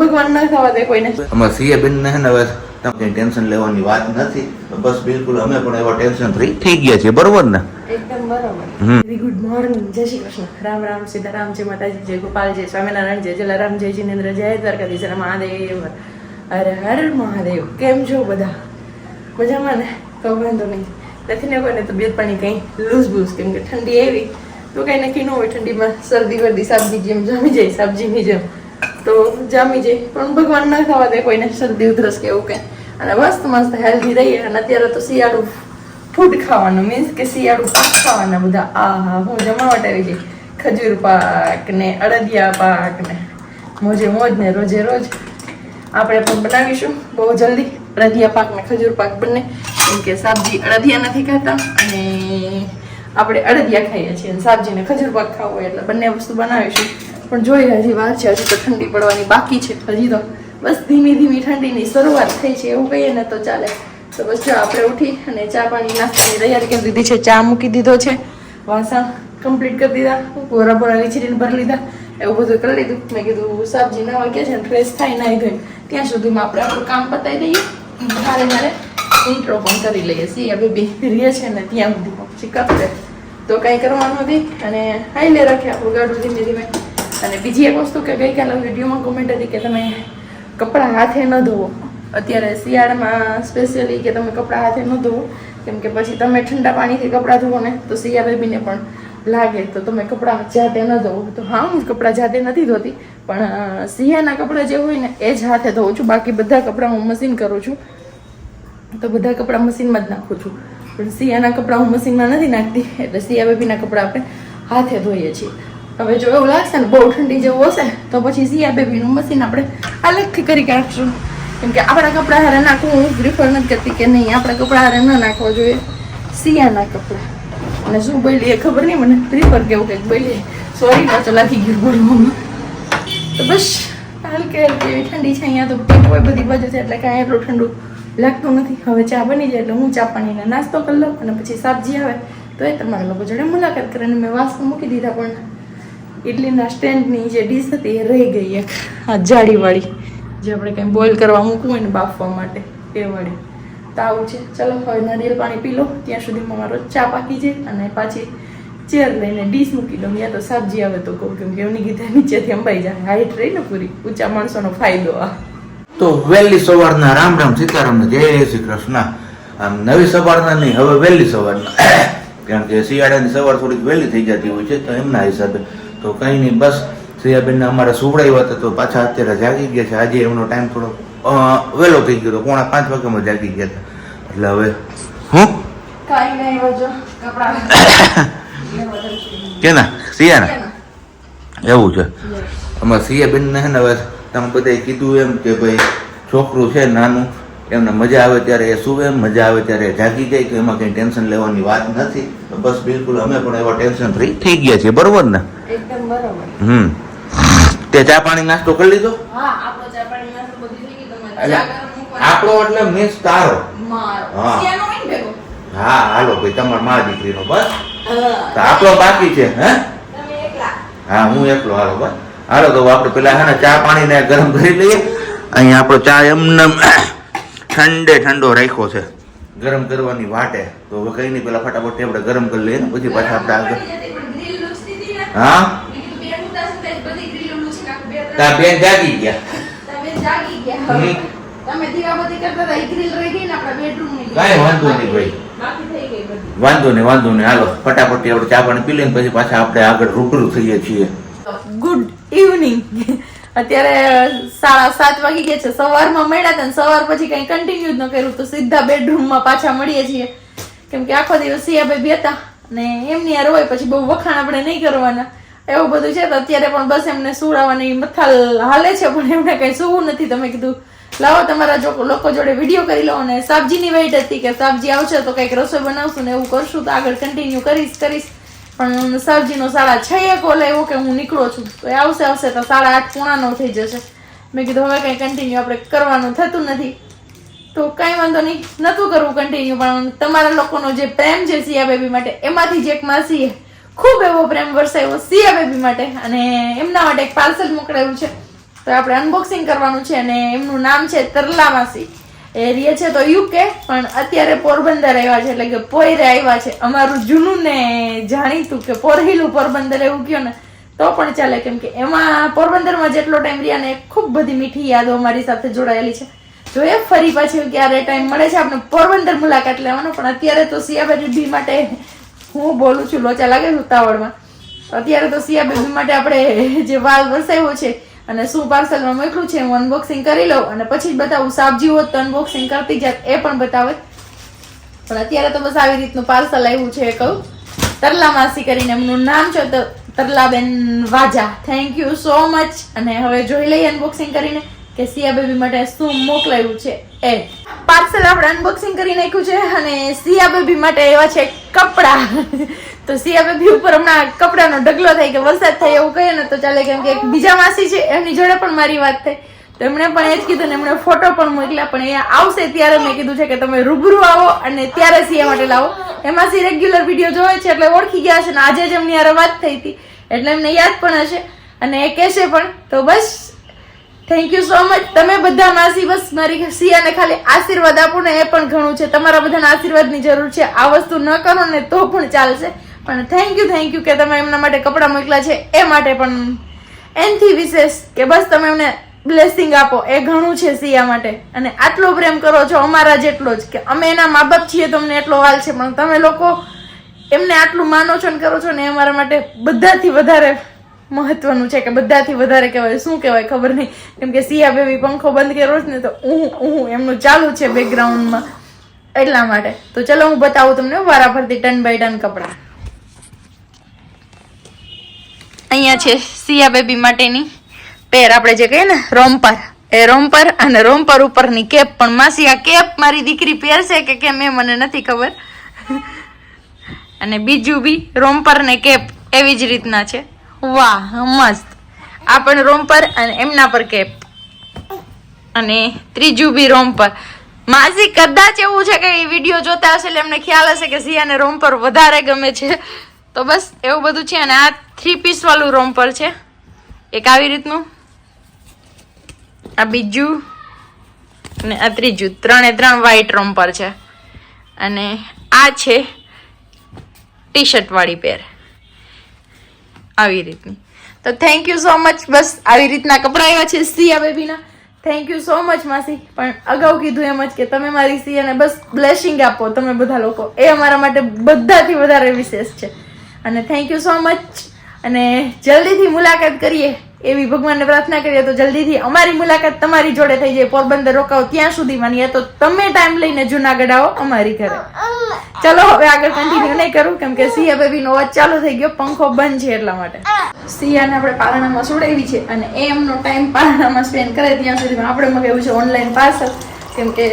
ભગવાન ના થવા દે કોઈને. અમાર સીએ બેન ને હવે તમને ટેન્શન લેવાની વાત નથી બસ બિલકુલ અમે પણ એવા ટેન્શન ફ્રી થઈ ગયા છે બરોબર ને? એકદમ બરોબર. વેરી ગુડ મોર્નિંગ જય શ્રી કૃષ્ણ. રામ રામ સીતારામ જય માતાજી જય ગોપાલ જય સ્વામિનારાયણ જય જલારામ જય જિનેન્દ્ર જય દ્વારકાધીશ મહાદેવ. અરે હર મહાદેવ. કેમ છો બધા? મજામાં ને? તો વાંધો નહીં. નથી ને કોઈને તબિયત પાણી કંઈ લૂઝ બૂઝ કેમ કે ઠંડી એવી. તો કંઈ નક્કી ન હોય ઠંડીમાં શરદી વર્દી સાબજી જેમ જમી જાય સાબજીની જેમ. તો જામી જાય. પણ ભગવાન ના ખાવા દે કોઈને શરદી, ઉધરસ કે એવું કંઈ. અને મસ્ત મસ્ત હેલ્ધી રહીએ. અને અત્યારે તો શિયાળું ફૂડ ખાવાનું મીન્સ કે શિયાળું પાક ખાવાના બધા. આ હા હું જમાવટ આવી ગઈ. ખજૂર પાક ને અડદિયા પાક ને મોજે મોજ ને રોજે રોજ. આપણે પણ બનાવીશું બહુ જલ્દી. અડદિયા પાક ને ખજૂર પાક બંને. કેમ કે સાબજી અડદિયા નથી ખાતા. અને આપણે અડદિયા ખાઈએ છીએ. અને સાબજી ને ખજૂર પાક ખાવું હોય એટલે બંને વસ્તુ બનાવીશું. પણ જોઈએ હજી વાર છે, હજી તો ઠંડી પડવાની બાકી છે હજી તો બસ ધીમી ધીમી ઠંડીની શરૂઆત થઈ છે એવું કહીએ ને તો ચાલે. તો બસ જો આપણે ઉઠી અને ચા પાણી નાસ્તાની તૈયારી કરી દીધી છે. ચા મૂકી દીધો છે. વાસણ કમ્પ્લીટ કરી દીધા. બોરા બોરા વિચરીને ભરી લીધા. એવું બધું કરી લીધું. મેં કીધું, સાબજી ના વાગ્યા છે ને ફ્રેશ થાય, નાઈ ધોઈને ત્યાં સુધીમાં આપણે આપણું કામ પતાવી દઈએ. મારે મારે ઇન્ટ્રો પણ કરી લઈએ. સિયા બેબી રીએ છે ને ત્યાં સુધી પછી કરશે તો કંઈ કરવાનું નથી. અને હાઈ લે રાખે આપણું ગાડું ધીમે ધીમે. અને બીજી એક વસ્તુ કે ગઈકાલે વિડીયોમાં કોમેન્ટ હતી કે તમે કપડાં હાથે ન ધોવો. અત્યારે શિયાળામાં સ્પેશિયલી કે તમે કપડાં હાથે ન ધોવો, કેમ કે પછી તમે ઠંડા પાણીથી કપડાં ધોવો ને, તો સિયા બેબીને પણ લાગે તો તમે કપડાં જાતે ન ધોવો. તો હા, હું કપડાં જાતે નથી ધોતી, પણ સિયાના કપડાં જે હોય ને, એ જ હાથે ધોઉં છું. બાકી બધા કપડાં હું મશીન કરું છું. તો બધા કપડાં મશીનમાં જ નાખું છું. પણ સિયાના કપડાં હું મશીનમાં નથી નાખતી, એટલે સિયા બેબીના કપડાં આપણે હાથે ધોઈએ છીએ. હવે જો એવું લાગશે ને, બહુ ઠંડી જેવું હશે, તો પછી સિયા બેબીનું મશીન આપણે અલગથી કરી કાઢશું. કેમ કે આપણા કપડાં હારે નાખવું, હું પ્રિફર નથી કરતી કે નહીં, આપણા કપડા હારે ન નાખવા જોઈએ. સિયાના કપડાં. અને શું બોલી એ ખબર નહીં, મને પ્રિફર કેવું કંઈક બોલી સોરી પાછો લાગી ગયું બોલવામાં. તો બસ, હલકે હલકે એવી ઠંડી છે અહીંયા તો પેટ હોય બધી બાજુ છે, એટલે કાંઈ એટલું ઠંડુ લાગતું નથી. હવે ચા બની જાય એટલે હું ચા પાણીને નાસ્તો કરી લઉં અને પછી સબ્જી આવે, તો એ તમારા લોકો જોડે મુલાકાત કરીને મેં વાસણ મૂકી દીધા પણ. ઇડલીના સ્ટેન્ડની જે ડીશ હતી એ રહી ગઈ એક, આ જાળીવાળી, જે આપણે કંઈ બોઇલ કરવા મૂકવું હોય ને બાફવા માટે, એ વાળી તો આવું છે. ચલો, હવે નારિયેલ પાણી પી લો. ત્યાં સુધીમાં મારો ચા પાકી જાય અને પાછી ચેર લઈને ડીશ મૂકી દઉં. યા તો સબ્જી આવે તો કહું, કેમ કે એમની કીધા નીચેથી અંબાઈ જાય. હાઈટ રહી ને પૂરી. ઊંચા માણસોનો ફાયદો આ. તો વહેલી સવારના રામ રામ સીતારામ ને જય શ્રી કૃષ્ણ. આમ નવી સવારના નહીં, હવે વહેલી સવારના. કારણ કે શિયાળાની સવાર થોડીક વહેલી થઈ જતી હોય છે, તો એમના હિસાબે તો કંઈ નહીં બસ. સિયાબેનને અમારે સુવડાવ્યા હતા તો પાછા અત્યારે જાગી ગયા છે. આજે એમનો ટાઈમ થોડો વહેલો થઈ ગયો હતો. પોણા પાંચ વાગ્યામાં જાગી ગયા હતા. એટલે હવે હું? કેના? સિયાના એવું છે. અમારા સિયાબેનને છે ને હવે તમે બધાએ કીધું એમ કે ભાઈ છોકરું છે નાનું એમને મજા આવે ત્યારે એ સુવે મજા આવે ત્યારે જાગી જાય તો એમાં કંઈ ટેન્શન લેવાની વાત નથી. તો બસ બિલકુલ અમે પણ એવા ટેન્શન ફ્રી થઈ ગયા છીએ બરોબર ને? એકદમ બરોબર. હમ. તે ચા પાણી નાસ્તો કરી લીધો? હા આપણો ચા પાણી નાસ્તો બધી થઈ ગઈ એટલે. આપણો મીન્સ તારો હા. હા. હાલો ભાઈ તમાર મા દીકરીનો બસ. તો આપણો બાકી છે હે? હા હું એકલો હાલો બસ. હાલો તો આપણે પેલા હે ને ચા પાણી ને ગરમ કરી લઈએ. અહીંયા આપણો ચા એમને ઠંડે ઠંડો રાખ્યો છે. ગરમ કરવાની વાટે. તો હવે કઈ નહીં પેલા ફટાફટ આપણે ગરમ કરી લઈએ ને પછી પાછા આપણે આગળ. હા? તા બેન જાગી ગયા. તમે જાગી ગયા હવે. હમ. તમે દીવાબત્તી કરતા હતા ઈ ગ્રીલ રહી ગઈ ને આપણા બેડરૂમની કાંઈ વાંધો નહીં ભાઈ. બાકી થઈ ગઈ બધી વાંધો નહીં વાંધો નહીં હાલો ફટાફટ આપણે ચા પાણી પી લઈએ પછી પાછા આપણે આગળ રૂબરૂ થઈએ છીએ. ગુડ ઇવનિંગ અત્યારે સાડા સાત વાગી ગયા છે. સવારમાં મળ્યા હતા સવાર પછી કઈ કન્ટિન્યુ ન કર્યું. તો સીધા બેડરૂમમાં પાછા મળીએ છીએ. કેમ કે આખો દિવસ સિયા ભાઈ હતા ને એમની યાર હોય પછી બહુ વખાણ આપણે નહીં કરવાના. એવું બધું છે તો અત્યારે પણ બસ એમને સુવડાવવાની મથાલ હાલે છે, પણ એમને કઈ સુવું નથી. તમે કીધું, લાવો તમારા જો, લોકો જોડે વીડિયો કરી લો અને સાબજીની વેઇટ હતી કે સાબજી આવશે તો કંઈક રસોઈ બનાવશું ને એવું કરશું તો આગળ કન્ટિન્યુ કરીશ કરીશ. પણ સરજીનો સાડા છ એક ઓલે એવો કે હું નીકળું છું, તો એ આવશે આવશે તો સાડા આઠ પોણા નવ થઈ જશે. મેં કીધું, હવે કંઈ કન્ટિન્યુ આપણે કરવાનું થતું નથી. તો કાંઈ વાંધો નહીં નહોતું કરવું કન્ટિન્યુ પણ તમારા લોકોનો જે પ્રેમ છે સિયા બેબી માટે, એમાંથી જ એક માસીએ ખૂબ એવો પ્રેમ વરસાયો સિયા બેબી માટે, અને એમના માટે એક પાર્સલ મોકલાયું છે. તો આપણે અનબોક્સિંગ કરવાનું છે અને એમનું નામ છે તરલા માસી એ રહે છે તો યુકે પણ અત્યારે પોરબંદર આવ્યા છે, એટલે કે પોયરે આવ્યા છે. અમારું જૂનું ને જાણીતું કે પોરહીલું પોરબંદર એવું કયો ને, તો પણ ચાલે કેમ કે એમાં પોરબંદરમાં જેટલો ટાઈમ રહ્યા ને ખૂબ બધી મીઠી યાદો અમારી સાથે જોડાયેલી છે. જોઈએ ફરી પાછી ક્યારે ટાઈમ મળે છે, આપણે પોરબંદર મુલાકાત લેવાનો, પણ અત્યારે તો સિયા બી માટે હું બોલું છું, લોચા લાગે ઉતાવળમાં. અત્યારે તો સિયા માટે આપણે જે વાલ વરસાવ્યો છે અને શું પાર્સલમાં મોકલું છે હું અનબોક્સિંગ કરી લઉં અને પછી જ બતાવું. સાબજી હોત તો અનબોક્સિંગ કરતી જાત, એ પણ બતાવે. પણ અત્યારે તો બસ આવી રીતનું પાર્સલ આવ્યું છે કહું. તરલા માસી કરીને એમનું નામ છે તો Tarlaben Vaja. Thank you so much અને હવે જોઈ લઈએ અનબોક્સિંગ કરીને કે સિયા બેબી માટે શું મોકલાયું છે એ. પાર્સલ આપણે અનબોક્સિંગ કરી નાખ્યું છે અને સિયા બેબી માટે એવા છે કપડા. તો સિયા બેબી ઉપર હમણાં કપડાનો ઢગલો થાય કે વરસાદ થાય એવું કહીએ ને તો ચાલે કેમ કે બીજા માસી છે, એમની જોડે પણ મારી વાત થઈ તો એમણે પણ એ જ કીધું ને એમણે ફોટો પણ મોકલ્યા, પણ અહીંયા આવશે ત્યારે મેં કીધું છે કે તમે રૂબરૂ આવો અને ત્યારે સિયા માટે લાવો. એમાં સી રેગ્યુલર વીડિયો જોવે છે એટલે ઓળખી ગયા છે ને આજે જ એમની હારે વાત થઈ હતી. એટલે એમને યાદ પણ હશે અને એ કહેશે પણ, તો બસ થેન્ક યુ સો મચ તમે બધા માસી, બસ મારી સિયાને ખાલી આશીર્વાદ આપો ને એ પણ ઘણું છે. તમારા બધાના આશીર્વાદની જરૂર છે. આ વસ્તુ ન કરો ને તો પણ ચાલશે. પણ થેન્ક યુ થેન્ક યુ કે તમે એમના માટે કપડાં મોકલ્યા છે. એ માટે પણ એનથી વિશેષ કે બસ તમે એમને બ્લેસિંગ આપો. એ ઘણું છે સિયા માટે. અને આટલો પ્રેમ કરો છો અમારા જેટલો જ કે અમે એના મા બાપ છીએ તો અમને એટલો હાલ છે, પણ તમે લોકો એમને આટલું માનો છો ને કરો છો ને એ અમારા માટે બધાથી વધારે મહત્વનું છે કે બધાથી વધારે કહેવાય. શું કહેવાય ખબર નહીં. કેમ કે સિયા બેબી પંખો બંધ કર્યો છે ને તો હું હું એમનું ચાલુ છે બેકગ્રાઉન્ડમાં એટલા માટે. તો ચલો હું બતાવું તમને વારાફરતી ટન બાય ટન કપડાં. અહીંયા છે સિયા બેબી માટેની પેર, આપણે જે કહીએ ને, રોમ્પર. એ રોમ્પર અને રોમ્પર ઉપરની કેપ પણ માસી, આ કેપ મારી દીકરી પહેરશે કે કેમ એ મને નથી ખબર. અને બીજું બી રોમ્પર ને કેપ એવી જ રીતના છે. વાહ, મસ્ત. આ પણ રોમ્પર અને એમના પર કેપ. અને ત્રીજું બી રોમ્પર. માસી, કદાચ એવું છે કે એ વીડિયો જોતા હશે એટલે એમને ખ્યાલ હશે કે સિયાને રોમપર વધારે ગમે છે. તો બસ એવું બધું છે અને આ થ્રી પીસવાળું રોમ્પર છે. એક આવી રીતનું. આ બીજું અને આ ત્રીજું. ત્રણે ત્રણ વ્હાઈટ રોમ્પર છે. અને આ છે ટી શર્ટવાળી પેર આવી રીતની. તો થેન્ક યુ સો મચ બસ આવી રીતના કપડાં આવ્યા છે સિયા બેબીના. થેન્ક યુ સો મચ માસી. પણ અગાઉ કીધું એમ જ કે તમે મારી સિયાને બસ બ્લેસિંગ આપો તમે બધા લોકો. એ અમારા માટે બધાથી વધારે વિશેષ છે. અને થેન્ક યુ સો મચ અને જલ્દીથી મુલાકાત કરીએ એવી ભગવાનને પ્રાર્થના કરીએ તો જલ્દીથી અમારી મુલાકાત તમારી જોડે થઈ જાય. પોરબંદર રોકાવ ત્યાં સુધી માની તો તમે ટાઈમ લઈને જુનાગઢ આવો અમારી ઘરે. ચલો હવે આગળ કન્ટિન્યુ નહીં કરું કેમ કે સિયા બેબી નો અવાજ ચાલુ થઈ ગયો. પંખો બંધ છે એટલા માટે. સિયાને આપણે પારણામાં સુડાવી છે અને એમનો ટાઈમ પારણામાં સ્પેન્ડ કરે ત્યાં સુધી. આપણે મગાવ્યું છે ઓનલાઈન પાર્સલ કેમ કે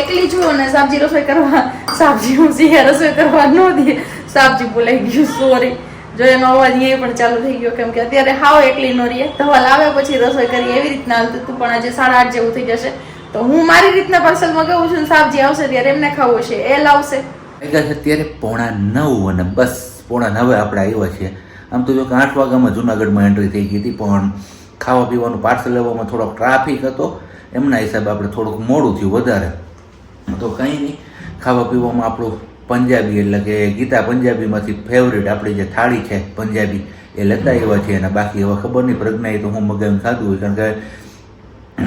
એકલી છું અને સાબજી રસોઈ કરવા સાબજી હું સિયા રસોઈ કરવા ન દે. સાબજી બોલાઈ ગયું સોરી જો એનો અવાજ અહીંયા પણ ચાલુ થઈ ગયો, કેમ કે અત્યારે હાવ એકલી નો રહીએ. ધવલ આવે પછી રસોઈ કરી એવી રીતના હાલતું હતું, પણ આજે સાડા આઠ જેવું થઈ જશે. તો હું મારી રીતના પાર્સલ મગાવું છું સાપજી આવશે ત્યારે એમને ખાવું છે એ લાવશે અત્યારે પોણા નવ અને બસ, પોણા નવે આપણે આવ્યા છીએ. આમ તો જો કે આઠ વાગ્યામાં જુનાગઢમાં એન્ટ્રી થઈ ગઈ હતી, પણ ખાવા પીવાનું પાર્સલ લેવામાં થોડોક ટ્રાફિક હતો. એમના હિસાબે આપણે થોડુંક મોડું થયું વધારે. તો કંઈ નહીં ખાવા પીવામાં આપણું પંજાબી એટલે કે ગીતા પંજાબીમાંથી ફેવરેટ આપણી જે થાળી છે પંજાબી, એ લેતા આવ્યા છે. અને બાકી હવે ખબર નહીં, પ્રજ્ઞાએ તો હું મગાવીને ખાધું હોય. કારણ કે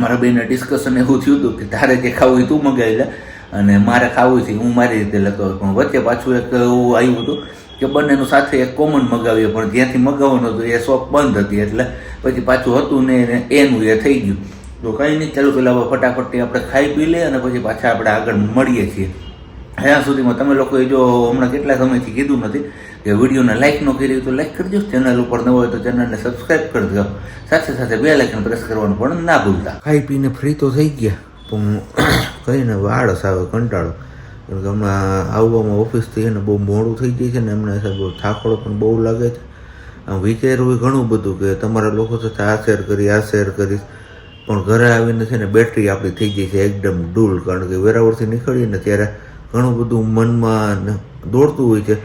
મારા બેને ડિસ્કશન એવું થયું હતું કે તારે જે ખાવું હોય તું મગાવી લે. અને મારે ખાવું છે હું મારી રીતે લેતો પણ વચ્ચે પાછું એક એવું આવ્યું હતું કે બંનેનું સાથે એક કોમન મગાવીએ, પણ જ્યાંથી મગાવવાનું હતું એ શોપ બંધ હતી. એટલે પછી પાછું હતું ને એનું એ થઈ ગયું. તો કંઈ નહીં, ચાલુ પેલા ફટાફટથી આપણે ખાઈ પી લઈએ અને પછી પાછા આપણે આગળ મળીએ છીએ. ત્યાં સુધીમાં તમે લોકોએ જો હમણાં કેટલા સમયથી કીધું નથી કે વિડીયોને લાઇક ન કરી હોય તો લાઇક કરજો ચેનલ ઉપર ન હોય તો ચેનલને સબસ્ક્રાઇબ કરી દો. સાથે સાથે બે લાઇકન પ્રેસ કરવાનું પણ ના ભૂલતા. ખાઈ પીને ફ્રી તો થઈ ગયા, પણ કહીને આળસ આવે, કંટાળો. કારણ કે હમણાં આવવામાં ઓફિસથી એને બહુ મોડું થઈ જાય છે ને એમના હિસાબે થાકડો પણ બહુ લાગે છે. આમ વિચારવું ઘણું બધું કે તમારા લોકો સાથે આ શેર કરી, આ શેર કરીશ પણ ઘરે આવીને છે ને બેટરી આપણી થઈ ગઈ છે એકદમ ડૂલ કારણ કે વેરાવળથી નીકળીએ ને ત્યારે ઘણું બધું મનમાં દોડતું હોય છે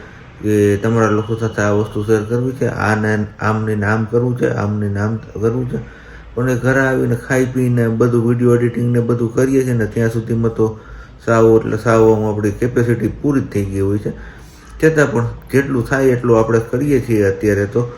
કે તમારા લોકો સાથે આ વસ્તુ શેર કરવી છે આને આમને નામ કરવું છે, આમને નામ કરવું છે. પણ એ ઘરે આવીને ખાઈ પીને બધું વીડિયો એડિટિંગ ને બધું કરીએ છીએ ને ત્યાં સુધીમાં તો સાવ એટલે સાવમાં આપણી કેપેસિટી પૂરી જ થઈ ગઈ હોય છે. છતાં પણ જેટલું થાય એટલું આપણે કરીએ છીએ અત્યારે તો.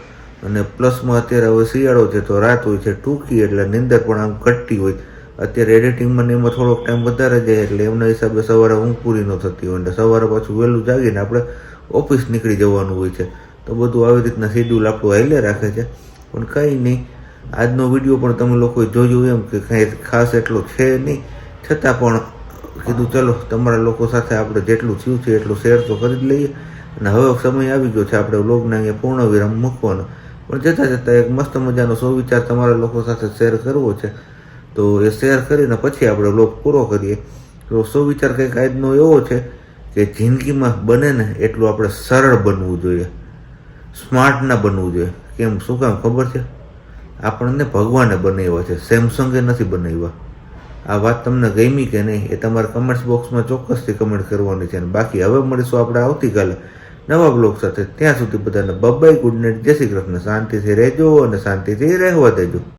અને પ્લસમાં અત્યારે હવે શિયાળો છે તો રાત હોય છે ટૂંકી એટલે નિંદર પણ આમ ઘટતી હોય. અત્યારે એડિટિંગમાં એમાં થોડોક ટાઈમ વધારે જાય એટલે એમના હિસાબે સવારે ઊંઘ પૂરી ન થતી હોય. એટલે સવારે પાછું વહેલું જાગીને આપણે ઓફિસ નીકળી જવાનું હોય છે. તો બધું આવી રીતના શેડ્યુલ આપણું હાલે રાખે છે. પણ કંઈ નહીં, આજનો વીડિયો પણ તમે લોકોએ જોયું એમ કે કાંઈ ખાસ એટલો છે નહીં. છતાં પણ કીધું ચલો, તમારા લોકો સાથે આપણે જેટલું થયું છે એટલું શેર તો કરી જ લઈએ. અને હવે સમય આવી ગયો છે આપણે વ્લોગને અહીંયા પૂર્ણ વિરામ મૂકવાનો. પણ જતાં જતાં એક મસ્ત મજાનો સુવિચાર તમારા લોકો સાથે શેર કરવો છે. તો એ શેર કરીને પછી આપણે લોક પૂરો કરીએ. તો સુવિચાર કંઈક આજનો એવો છે કે જિંદગીમાં બને ને એટલું આપણે સરળ બનવું જોઈએ. સ્માર્ટ ના બનવું જોઈએ. કેમ? શું કામ? ખબર છે? આપણને ભગવાને બનાવ્યા છે. સેમસંગે નથી બનાવ્યા. આ વાત તમને ગમી કે નહીં એ તમારે કમેન્ટ્સ બોક્સમાં ચોક્કસથી કમેન્ટ કરવાની છે અને બાકી હવે મળીશું આપણે આવતીકાલે નવા બ્લોગ સાથે. ત્યાં સુધી બધાને બબાઈ ગુડ નાઇટ જય શ્રી કૃષ્ણ. શાંતિથી રહેજો અને શાંતિથી રહેવા દેજો.